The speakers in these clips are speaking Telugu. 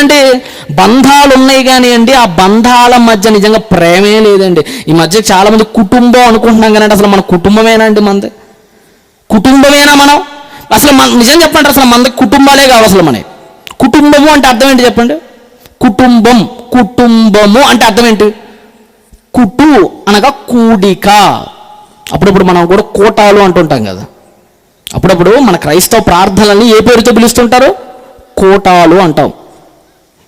లేదండి బంధాలు ఉన్నాయి కానీ అండి ఆ బంధాల మధ్య నిజంగా ప్రేమే లేదండి. ఈ మధ్య చాలా మంది కుటుంబం అనుకుంటున్నాం కానీ అసలు మన కుటుంబమేనా అండి మనది కుటుంబమేనా మనం? అసలు మన నిజం చెప్పండి అసలు మనది కుటుంబాలే కావు అసలు మనకి కుటుంబము అంటే అర్థం ఏంటి చెప్పండి? కుటుంబం కుటుంబము అంటే అర్థం ఏంటి? కుటు అనగా కూడిక. అప్పుడప్పుడు మనం కూడా కూటాలు అంటుంటాం కదా. అప్పుడప్పుడు మన క్రైస్తవ ప్రార్థనల్ని ఏ పేరుతో పిలుస్తుంటారు? కోటాలు అంటాం.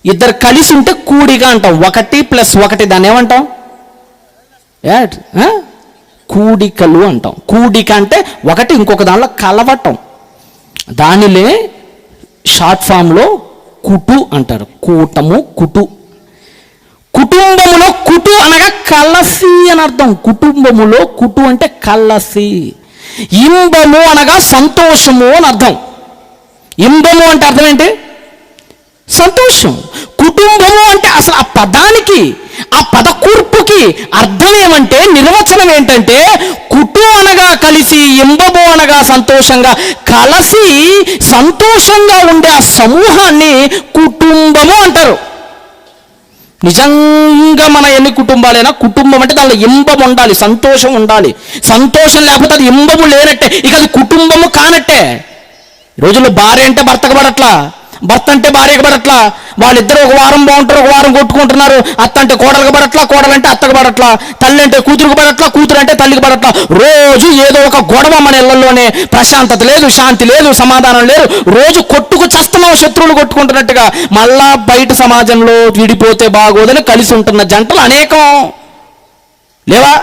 ఇద్దరు కలిసి ఉంటే కూడిగా అంటాం. ఒకటి ప్లస్ ఒకటి దాన్ని ఏమంటాం? కూడికలు అంటాం. కూడిక అంటే ఒకటి ఇంకొక దానిలో కలవటం. దానిలే షార్ట్ ఫామ్లో కుటు అంటారు. కూటము కుటు. కుటుంబములో కుటు అనగా కలసి అని అర్థం. కుటుంబములో కుటు అంటే కలసి. ఇంబము అనగా సంతోషము అని అర్థం. ఇంబము అంటే అర్థం ఏంటి? సంతోషం. కుటుంబము అంటే అసలు ఆ పదానికి ఆ పద కూర్పుకి అర్థం ఏమంటే నిర్వచనం ఏంటంటే కుటు అనగా కలిసి ఎంబబో అనగా సంతోషంగా కలిసి సంతోషంగా ఉండే ఆ సమూహాన్ని కుటుంబము అంటారు. నిజంగా మన ఎన్ని కుటుంబాలైనా కుటుంబం అంటే దానిలో ఇంబం ఉండాలి సంతోషం ఉండాలి. సంతోషం లేకపోతే అది ఇంబము లేనట్టే. ఇక అది కుటుంబము కానట్టే. రోజుల్లో భార్య అంటే భర్తకు పడట్లా? భర్త అంటే భార్యకు పడట్లా? వాళ్ళిద్దరు ఒక వారం బాగుంటారు ఒక వారం కొట్టుకుంటున్నారు. అత్త అంటే కోడలకు పడట్లా కోడలంటే అత్తకు పడట్లా? తల్లి అంటే కూతురుకు పడట్లా కూతురు అంటే తల్లికి పడట్లా? రోజు ఏదో ఒక గొడవ మన ఇళ్ళలోనే. ప్రశాంతత లేదు శాంతి లేదు సమాధానం లేదు. రోజు కొట్టుకు చస్తున్నాం శత్రువులు కొట్టుకుంటున్నట్టుగా మళ్ళా బయట సమాజంలో విడిపోతే బాగోదని కలిసి ఉంటున్న జంటలు అనేకం. లేవా?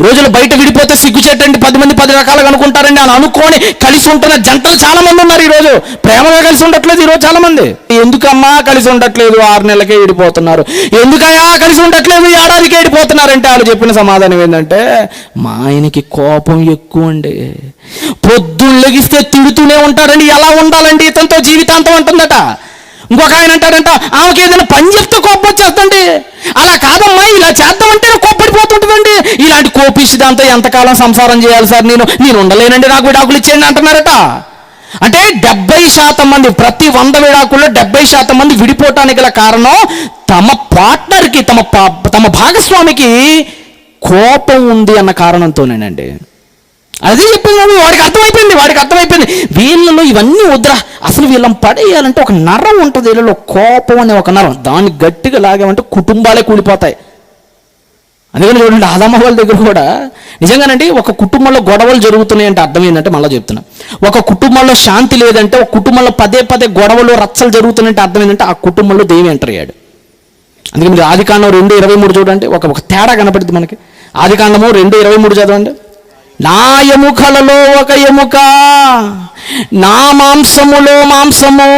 ఈ రోజుల్లో బయట విడిపోతే సిగ్గుచేటండి పది మంది పది రకాలుగా అనుకుంటారండి అని అనుకోని కలిసి ఉంటున్న జంటలు చాలా మంది ఉన్నారు ఈరోజు. ప్రేమగా కలిసి ఉండట్లేదు ఈరోజు చాలా మంది ఎందుకమ్మా కలిసి ఉండట్లేదు? ఆరు నెలలకే విడిపోతున్నారు. ఎందుకయ్యా కలిసి ఉండట్లేదు? ఏడాదికే విడిపోతున్నారంటే వాళ్ళు చెప్పిన సమాధానం ఏంటంటే మా ఆయనకి కోపం ఎక్కువ అండి. పొద్దుళ్ళగిస్తే తిడుతూనే ఉంటారండి. ఎలా ఉండాలండి? ఇతనితో జీవితాంతం అంటుందట ఇంకొక ఆయన అంటాడంట ఆమెకి ఏదైనా పని చెప్తే కోపం వచ్చేస్తండి అలా కాదమ్మా ఇలా చేద్దామంటే కోప్పడిపోతుంటుందండి. ఇలాంటి కోపిష్టి దాంతో ఎంతకాలం సంసారం చేయాలి సార్ నేను? నేను ఉండలేనండి నాకు విడాకులు ఇచ్చేయండి అంటున్నారట. అంటే డెబ్బై శాతం మంది ప్రతి వంద విడాకుల్లో డెబ్బై శాతం మంది విడిపోవటానికి గల కారణం తమ పార్ట్నర్కి తమ పా- తమ భాగస్వామికి కోపం ఉంది అన్న కారణంతోనేనండి. అదే చెప్పింది వాడికి అర్థమైపోయింది వాడికి అర్థమైపోయింది. వీళ్ళలో ఇవన్నీ వద్దురా. అసలు వీళ్ళని పడేయాలంటే ఒక నరం ఉంటుంది వీళ్ళలో కోపం అనే ఒక నరం. దాన్ని గట్టిగా లాగామంటే కుటుంబాలే కూలిపోతాయి. అందుకని చూడండి ఆదమ్మ వాళ్ళ దగ్గర కూడా నిజంగానండి ఒక కుటుంబంలో గొడవలు జరుగుతున్నాయి అంటే అర్థం ఏంటంటే మళ్ళీ చెప్తున్నా. ఒక కుటుంబంలో శాంతి లేదంటే ఒక కుటుంబంలో పదే పదే గొడవలు రచ్చలు జరుగుతున్నాయంటే అర్థం ఏంటంటే ఆ కుటుంబంలో దేవి ఎంటర్ అయ్యాడు. అందుకే మీరు ఆదికాండం రెండు ఇరవై మూడు చూడండి ఒక ఒక తేడా కనపడుతుంది మనకి. ఆదికాండము రెండు ఇరవై మూడు చదవండి. నా ఎముకలలో ఒక ఎముక. నా మాంసములో మాంసము.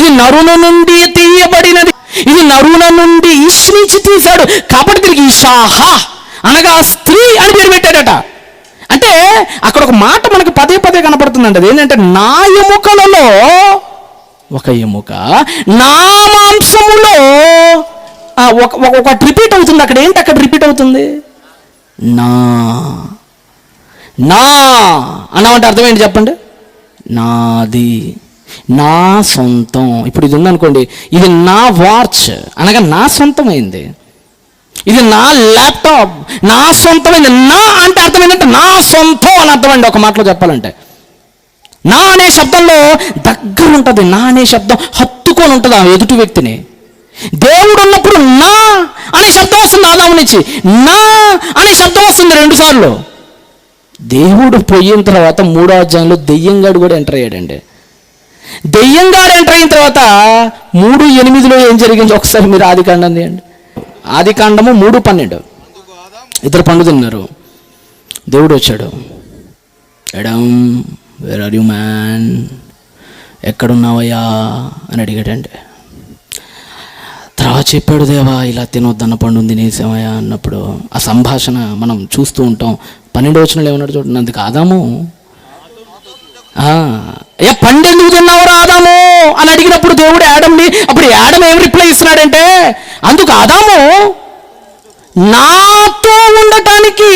ఇది నరుణ నుండి తీయబడినది. ఇది నరుణ నుండి ఇష్ నుంచి తీశాడు. కాబట్టి దీనికి ఈషాహ అనగా స్త్రీ అని పేరు పెట్టాడట. అంటే అక్కడ ఒక మాట మనకు పదే పదే కనపడుతుందండి అది ఏంటంటే నా ఎముకలలో ఒక ఎముక. నా మాంసములో ఒక ఒక- రిపీట్ అవుతుంది. అక్కడ ఏంటి? అక్కడ రిపీట్ అవుతుంది? నా. నా అన్నామంటే అర్థం ఏంటి చెప్పండి. నాది. నా సొంతం. ఇప్పుడు ఇది ఉందనుకోండి ఇది నా వాచ్. అనగా నా సొంతమైంది. ఇది నా ల్యాప్టాప్. నా సొంతమైంది. నా అంటే అర్థం ఏంటంటే నా సొంతం అని అర్థమండి ఒక మాటలో చెప్పాలంటే. నా అనే శబ్దంలో దగ్గర ఉంటుంది. నా అనే శబ్దం హత్తుకొని ఉంటుంది ఆ ఎదుటి వ్యక్తిని. దేవుడు ఉన్నప్పుడు నా అనే శబ్దం వస్తుంది నుంచి నా అనే శబ్దం వస్తుంది రెండు సార్లు. దేవుడు పోయిన తర్వాత మూడో అధ్యాయంలో దెయ్యంగాడు కూడా ఎంటర్ అయ్యాడండి. దెయ్యంగాడు ఎంటర్ అయిన తర్వాత మూడు ఎనిమిదిలో ఏం జరిగింది ఒకసారి మీరు ఆది కాండం తీయండి. ఆది కాండము మూడు పన్నెండు. ఇద్దరు పండు తిన్నారు. దేవుడు వచ్చాడు. Adam where are you man ఎక్కడున్నావయ్యా? అని అడిగాడండి. అలా చెప్పాడు దేవా ఇలా తినొద్దన్న పండు తినేసామయ్యా అన్నప్పుడు ఆ సంభాషణ మనం చూస్తూ ఉంటాం. పన్నెండు వచ్చిన ఏమన్నాడు చూడండి అందుకు ఆదాము? ఏ పండు ఎందుకు తిన్నావు ఆదాము? అని అడిగినప్పుడు దేవుడు యాడమ్ని అప్పుడు యాడమ్ ఏం రిప్లై ఇస్తున్నాడంటే అందుకు ఆదాము నాతో ఉండటానికి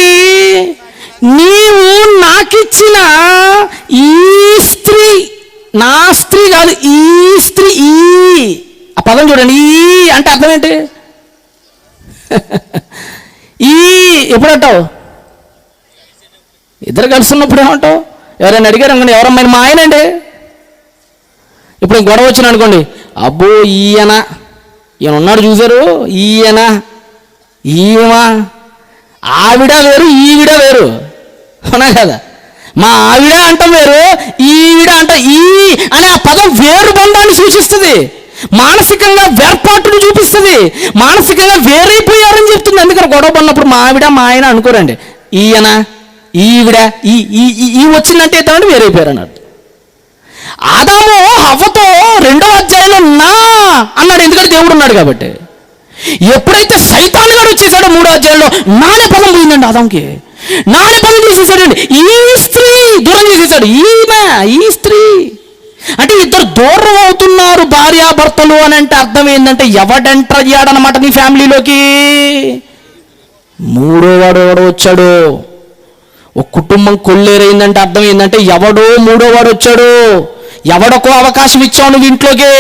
నీవు నాకిచ్చిన ఈ స్త్రీ నా స్త్రీ కాదు ఈ స్త్రీ ఈ ఆ పదం చూడండి. ఈ అంటే అర్థం ఏంటి? ఈ ఎప్పుడు అంటావు ఇద్దరు కలిసి ఉన్నప్పుడు ఏమంటావు? ఎవరైనా అడిగారు అనుకోండి ఎవరమ్మాయి మా ఆయనండి ఇప్పుడు గొడవ వచ్చిన అనుకోండి అబ్బో ఈయన. ఈయన ఉన్నాడు చూసారు ఈయన ఈమా ఆవిడ వేరు ఈవిడ వేరు. అవునా కదా? మా ఆవిడ అంటాం వేరు ఈవిడ అంట ఈ అనే ఆ పదం వేరు బంధాన్ని సూచిస్తుంది. మానసికంగా వేర్పాటును చూపిస్తుంది. మానసికంగా వేరైపోయారని చెప్తుంది. అందుకని గొడవ పడినప్పుడు మా ఆవిడ మా ఆయన అనుకోరండి. ఈయన ఈవిడ ఈ ఈ ఈ- ఈ వచ్చిందంటే ఇతను వేరైపోయారు అన్నట్టు ఆదాము హవ్వతో రెండవ అధ్యాయంలో నా అన్నాడు. ఎందుకంటే దేవుడు ఉన్నాడు కాబట్టి. ఎప్పుడైతే సైతాన్ గారు వచ్చేసాడో మూడో అధ్యాయంలో నానే పదం పోయిందండి ఆదాంకి నానే పదం చేసేసాడండి ఈ స్త్రీ దూరం చేసేసాడు. ఈమె ఈ స్త్రీ. అంటే ఇద్దరు దూరం అవుతున్నారు భార్యాభర్తలు అని అంటే అర్థం ఏంటంటే ఎవడెంటర్ అయ్యాడనమాట నీ ఫ్యామిలీలోకి? మూడో వాడు ఎవడో వచ్చాడు. ఒక కుటుంబం కొల్లేరైందంటే అర్థం ఏంటంటే ఎవడో మూడో వాడు వచ్చాడు. ఎవడకో అవకాశం ఇచ్చావు నువ్వు ఇంట్లోకి.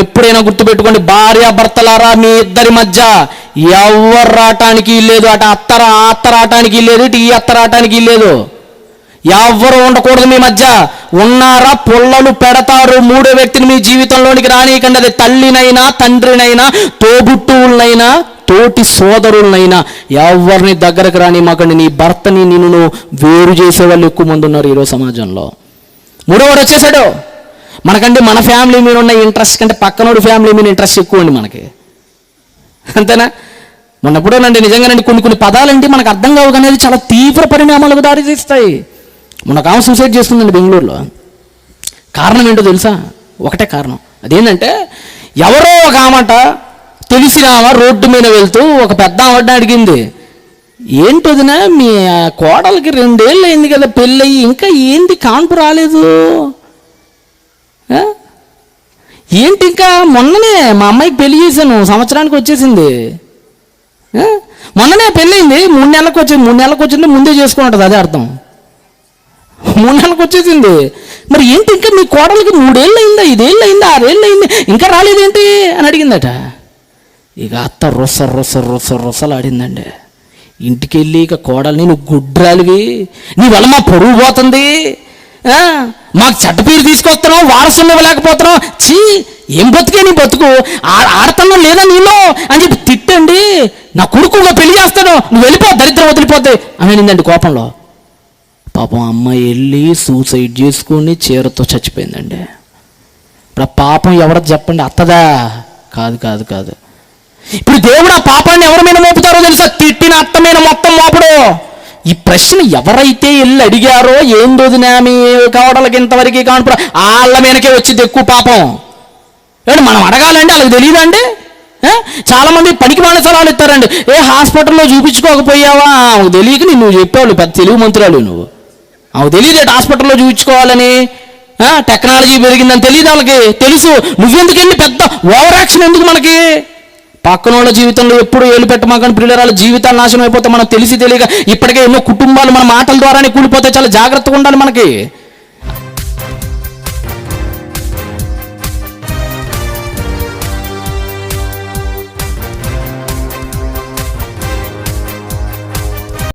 ఎప్పుడైనా గుర్తుపెట్టుకోండి భార్య భర్తలారా మీ ఇద్దరి మధ్య ఎవరు రావటానికి లేదు అటు అత్త రా- అత్త రావటానికి లేదు ఇటు ఈ అత్త రావటానికి లేదు ఎవరు ఉండకూడదు మీ మధ్య. ఉన్నారా పుల్లలు పెడతారు. మూడో వ్యక్తిని మీ జీవితంలోనికి రానియకండి. అది తల్లినైనా తండ్రినైనా తోబుట్టువులనైనా తోటి సోదరులనైనా. ఎవరిని దగ్గరకు రాని మాకండి నీ భర్తని నిన్ను వేరు చేసే వాళ్ళు ఎక్కువ మంది ఉన్నారు ఈరోజు సమాజంలో. మూడోవాడు వచ్చేసాడు. మనకంటే మన ఫ్యామిలీ మీద ఉన్న ఇంట్రెస్ట్ కంటే పక్కనోడు ఫ్యామిలీ మీద ఇంట్రెస్ట్ ఎక్కువ అండి మనకి. అంతేనా? మొన్నప్పుడేనండి నిజంగానండి కొన్ని కొన్ని పదాలంటే మనకు అర్థం కావు కానీ అది చాలా తీవ్ర పరిణామాలకు దారితీస్తాయి. మొన్న ఒక ఆమె సూసైడ్ చేస్తుందండి బెంగళూరులో. కారణం ఏంటో తెలుసా? ఒకటే కారణం. అదేంటంటే ఎవరో ఒక ఆమట తెలిసిన ఆమె రోడ్డు మీద వెళ్తూ ఒక పెద్ద ఆవిడ అడిగింది. ఏంటోదినా మీ కోడలకి రెండేళ్ళు అయింది కదా పెళ్ళయి ఇంకా ఏంది కాన్పు రాలేదు? ఏంటి ఇంకా మొన్ననే మా అమ్మాయికి పెళ్ళి చేశాను సంవత్సరానికి వచ్చేసింది. మొన్ననే పెళ్ళయింది మూడు నెలలకు వచ్చింది మూడు నెలలకు వచ్చింది ముందే చేసుకుని ఉంటుంది అదే అర్థం. మూడు వచ్చేసింది మరి ఏంటి ఇంకా మీ కోడలికి మూడేళ్ళు అయిందా ఐదేళ్ళు అయిందా ఆరేళ్ళు అయింది ఇంకా రాలేదేంటి అని అడిగిందట. ఇక అత్త రొస రొస రొస రొసలాడిందండి. ఇంటికి వెళ్ళి ఇక కోడల్ని నువ్వు గుడ్రాలివి నీ వల్ల మా పొరుగు పోతుంది. మాకు చెడ్డపీరు తీసుకొస్తున్నావు వారసులు ఇవ్వలేకపోతున్నావు. చీ ఏం బతుకే నీ బతుకు? ఆ- లేదా నీలో? అని చెప్పి తిట్టండి. నా కొడుకు పెళ్ళి చేస్తాను నువ్వు వెళ్ళిపో దరిద్రం వదిలిపోతే అని కోపంలో. పాపం అమ్మాయి వెళ్ళి సూసైడ్ చేసుకొని చీరతో చచ్చిపోయిందండి. ఇప్పుడు ఆ పాపం ఎవడ చెప్పండి? అత్తదా? కాదు కాదు కాదు. ఇప్పుడు దేవుడు ఆ పాపాన్ని ఎవరి మీద మోపుతారో తెలుసా? తిట్టిన అత్త మీద మొత్తం మోపడు. ఈ ప్రశ్న ఎవరైతే వెళ్ళి అడిగారో ఏం దొదినా మీ కావడలకి ఇంతవరకు కానుపడ వాళ్ళ మీదకే వచ్చింది ఎక్కువ పాపం. ఏమండి మనం అడగాలండి వాళ్ళకి తెలియదండి అండి? చాలామంది పనికి మాన సలహాలు ఇస్తారండి. ఏ హాస్పిటల్లో చూపించుకోకపోయావా? తెలియక నువ్వు చెప్పావు పెద్ద తెలుగు మంత్రాలు నువ్వు. ఆమెకు తెలియదు హాస్పిటల్లో చూపించుకోవాలని. టెక్నాలజీ పెరిగిందని తెలియదు వాళ్ళకి. తెలుసు. నువ్వెందుకు వెళ్ళి పెద్ద ఓవర్ యాక్షన్ ఎందుకు మనకి? పక్కన వాళ్ళ జీవితంలో ఎప్పుడు ఏలు పెట్టమాకని పిల్లల జీవితాలు నాశనం అయిపోతే మనం తెలిసి తెలియక ఇప్పటికే ఎన్నో కుటుంబాలు మన మాటల ద్వారానే కూలిపోతే చాలా జాగ్రత్తగా ఉండాలి మనకి.